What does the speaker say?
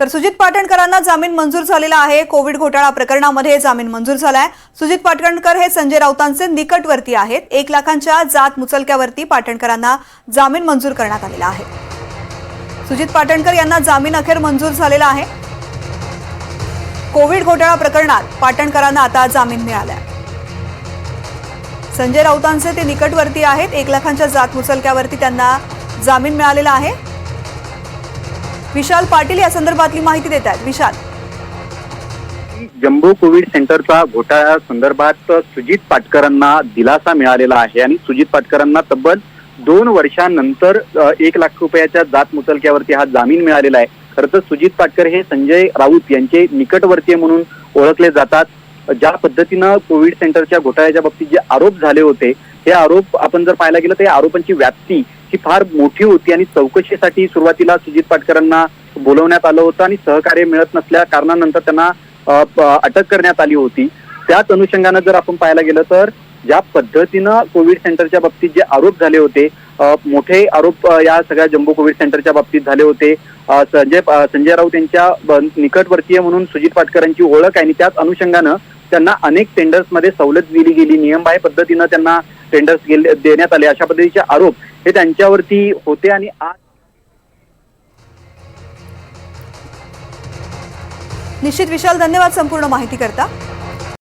तर सुजित पाटणकरांना जामीन मंजूर झालेला आहे. कोविड घोटाळा प्रकरणामध्ये जामीन मंजूर झालाय. सुजित पाटणकर हे संजय राऊतांचे निकटवर्ती आहेत. एक लाखांच्या जात मुचलक्यावरती पाटणकरांना जामीन मंजूर करण्यात आलेला आहे. सुजित पाटणकर यांना जामीन अखेर मंजूर झालेला आहे. कोविड घोटाळा प्रकरणात पाटणकरांना आता जामीन मिळाला संजय राऊतांचे ते निकटवर्ती आहेत. एक लाखांच्या जात मुचलक्यावरती त्यांना जामीन मिळालेला आहे. विशाल पाटील या संदर्भातली माहिती देत आहेत विशाल. जम्बो कोविड सेंटरचा घोटाळ्या संदर्भात सुजित पाटकरांना दिलासा मिळालेला आहे आणि सुजित पाटकरांना तब्बल दोन वर्षांनंतर एक लाख रुपयाच्या जात मुचलक्यावरती हा जामीन मिळालेला आहे. खरं तर सुजित पाटकर हे संजय राऊत यांचे निकटवर्तीय म्हणून ओळखले जातात. ज्या पद्धतीनं कोविड सेंटरच्या घोटाळ्याच्या बाबतीत जे आरोप झाले होते हे आरोप आपण जर पाहायला गेलं तर या आरोपांची व्याप्ती ही फार मोठी होती आणि चौकशीसाठी सुरुवातीला सुजित पाटकरांना बोलवण्यात आलं होतं आणि सहकार्य मिळत नसल्या कारणानंतर त्यांना अटक करण्यात आली होती. त्याच अनुषंगानं जर आपण पाहायला गेलं तर ज्या पद्धतीनं कोविड सेंटरच्या बाबतीत जे आरोप झाले होते मोठे आरोप या सगळ्या जम्बो कोविड सेंटरच्या बाबतीत झाले होते. संजय संजय राऊत यांच्या निकटवर्तीय म्हणून सुजित पाटकरांची ओळख आहे आणि त्याच अनुषंगानं त्यांना अनेक टेंडर्समध्ये सवलत दिली गेली. नियमबाह्य पद्धतीनं त्यांना टेंडर्स देण्यात आले. अशा पद्धतीचे आरोप हे त्यांच्यावरती होते आणि आज निश्चित विशाल धन्यवाद संपूर्ण माहिती करता